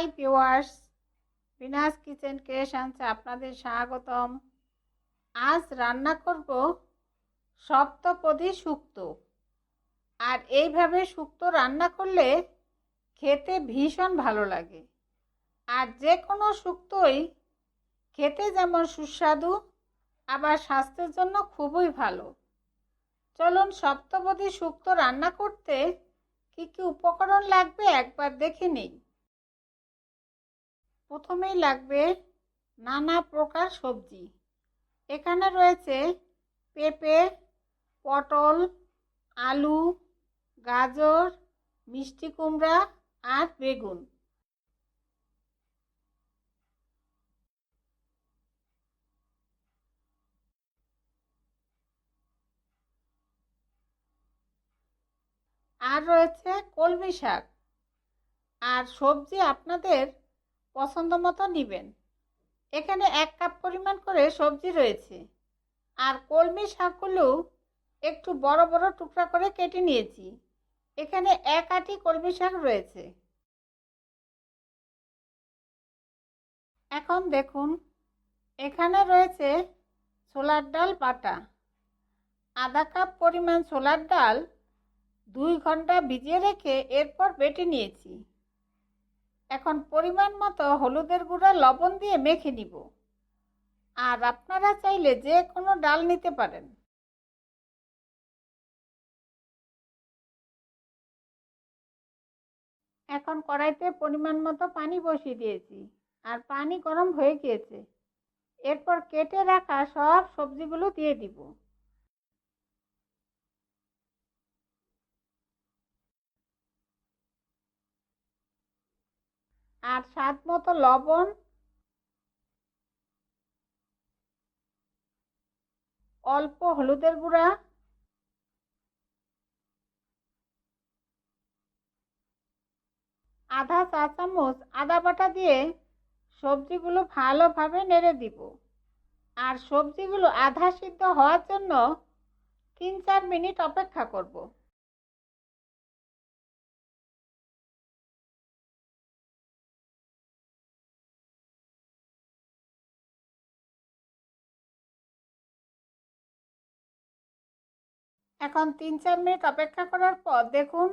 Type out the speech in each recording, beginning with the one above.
High viewers, Bina's kitchen ক্রিয়েশনসে আপনাদের স্বাগতম। আজ রান্না করব সপ্তপদী শুক্তো। আর এইভাবে শুক্তো রান্না করলে খেতে ভীষণ ভালো লাগে। আর যে কোনো শুক্তোই খেতে যেমন সুস্বাদু, আবার স্বাস্থ্যের জন্য খুবই ভালো। চলুন সপ্তপদী শুক্তো রান্না করতে কি কি উপকরণ লাগবে একবার দেখে নিই। প্রথমেই লাগবে নানা প্রকার সবজি। এখানে রয়েছে পেঁপে, পটল, আলু, গাজর, মিষ্টি কুমড়া আর বেগুন। আর রয়েছে কলমি শাক। আর সবজি আপনাদের পছন্দ মতো নেবেন। এখানে এক কাপ পরিমাণ করে সবজি রয়েছে। আর কলমি শাকগুলো একটু বড় বড় টুকরা করে কেটে নিয়েছি। এখানে এক আটি কলমি শাক রয়েছে। এখন দেখুন, এখানে রয়েছে ছোলার ডাল বাটা। আধা কাপ পরিমাণ ছোলার ডাল দুই ঘণ্টা ভিজিয়ে রেখে এরপর বেটে নিয়েছি। এখন পরিমাণ মতো হলুদের গুঁড়া, লবণ দিয়ে মেখে নিব। আর আপনারা চাইলে যে কোনো ডাল নিতে পারেন। এখন কড়াইতে পরিমাণ মতো পানি বসিয়ে দিয়েছি আর পানি গরম হয়ে গিয়েছে। এরপর কেটে রাখা সব সবজিগুলো দিয়ে দিব। আর স্বাদ মতো লবণ, অল্প হলুদের গুঁড়া, আধা চা চামচ আদা বাটা দিয়ে সবজিগুলো ভালোভাবে নেড়ে দিব। আর সবজিগুলো আধা সিদ্ধ হওয়ার জন্য তিন চার মিনিট অপেক্ষা করব। এখন তিন চার মিনিট অপেক্ষা করার পর দেখুন,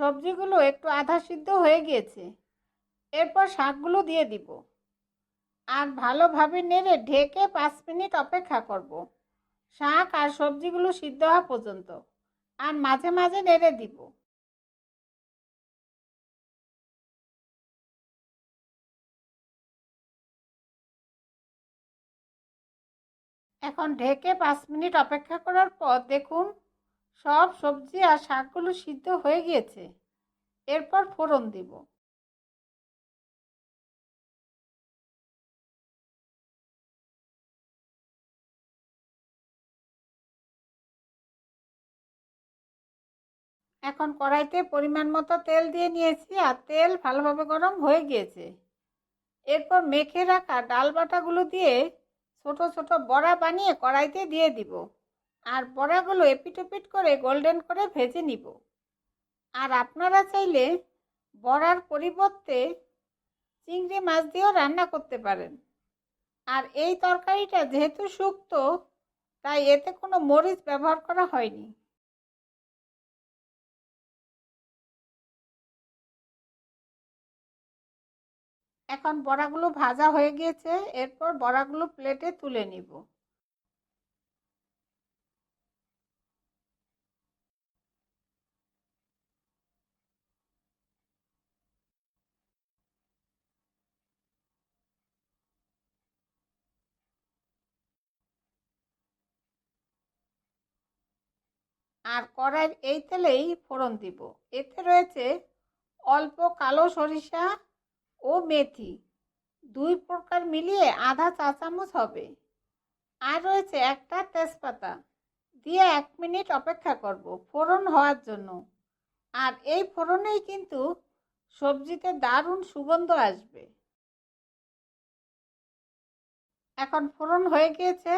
সবজিগুলো একটু আধা সিদ্ধ হয়ে গিয়েছে। এরপর শাকগুলো দিয়ে দিব। আর ভালোভাবে নেড়ে ঢেকে পাঁচ মিনিট অপেক্ষা করব। শাক আর সবজিগুলো সিদ্ধ হওয়া পর্যন্ত। আর মাঝে মাঝে নেড়ে দিব। এখন ঢেকে পাঁচ মিনিট অপেক্ষা করার পর দেখুন, সব সবজি আর শাকগুলো সিদ্ধ হয়ে গিয়েছে। এরপর ফোড়ন দিব। এখন কড়াইতে পরিমাণ মতো তেল দিয়ে নিয়েছি আর তেল ভালোভাবে গরম হয়ে গিয়েছে। এরপর মেখে রাখা ডাল বাটাগুলো দিয়ে ছোট ছোট বড়া বানিয়ে কড়াইতে দিয়ে দিব। আর বড়াগুলো এপিটোপিট করে গোল্ডেন করে ভেজে নিব। আর আপনারা চাইলে বড়ার পরিবর্তে চিংড়ি মাছ দিয়েও রান্না করতে পারেন। আর এই তরকারিটা যেহেতু শুক্তো, তাই এতে কোনো মরিচ ব্যবহার করা হয়নি। এখন বড়াগুলো ভাজা হয়ে গিয়েছে, এরপর বড়াগুলো প্লেটে তুলে নিব। আর কড়াইয়ের এই তেলেই ফোড়ন দিব। এতে রয়েছে অল্প কালো সরিষা ও মেথি। দুই প্রকার মিলিয়ে আধা চা চামচ হবে। আর রয়েছে একটা তেজপাতা। দিয়ে এক মিনিট অপেক্ষা করব ফোড়ন হওয়ার জন্য। আর এই ফোড়নেই কিন্তু সবজিতে দারুণ সুগন্ধ আসবে। এখন ফোড়ন হয়ে গিয়েছে।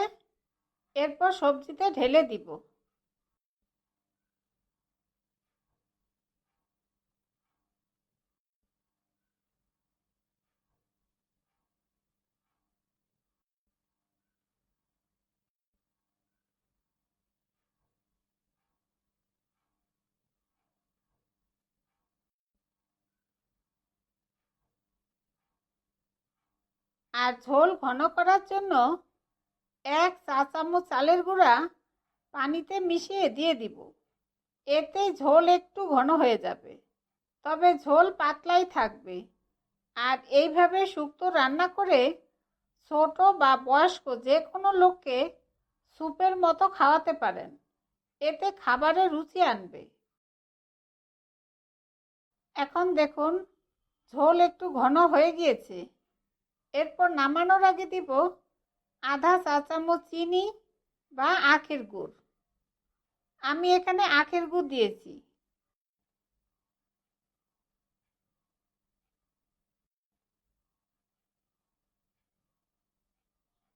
এরপর সবজিতে ঢেলে দিব। আর ঝোল ঘন করার জন্য এক চা চামচ চালের গুঁড়া পানিতে মিশিয়ে দিয়ে দিব। এতে ঝোল একটু ঘন হয়ে যাবে, তবে ঝোল পাতলাই থাকবে। আর এইভাবে শুক্তো রান্না করে ছোট বা বয়স্ক যে কোনো লোককে স্যুপের মতো খাওয়াতে পারেন। এতে খাবারে রুচি আনবে। এখন দেখুন, ঝোল একটু ঘন হয়ে গিয়েছে। এরপর নামানোর আগে দিব আধা চা চামচ চিনি বা আখের গুড়। আমি এখানে আখের গুড় দিয়েছি।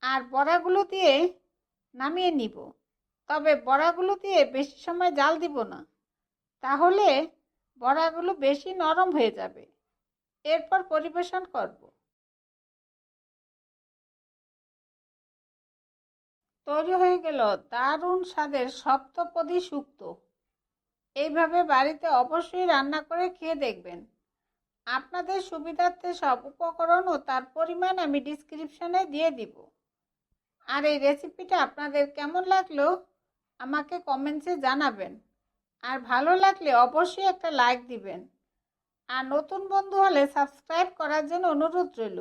আর বড়াগুলো দিয়ে নামিয়ে নিব। তবে বড়াগুলো দিয়ে বেশি সময় জাল দিব না। তাহলে বড়াগুলো বেশি নরম হয়ে যাবে। এরপর পরিবেশন করব। তৈরি হয়ে গেল দারুণ স্বাদের সপ্তপদী শুক্তো এইভাবে বাড়িতে অবশ্যই রান্না করে খেয়ে দেখবেন। আপনাদের সুবিধার্থে সব উপকরণ ও তার পরিমাণ আমি ডিসক্রিপশনে দিয়ে দিব। আর এই রেসিপিটা আপনাদের কেমন লাগল, আমাকে কমেন্টসে জানাবেন। আর ভালো লাগলে অবশ্যই একটা লাইক দিবেন। আর নতুন বন্ধু হলে সাবস্ক্রাইব করার জন্য অনুরোধ রইল।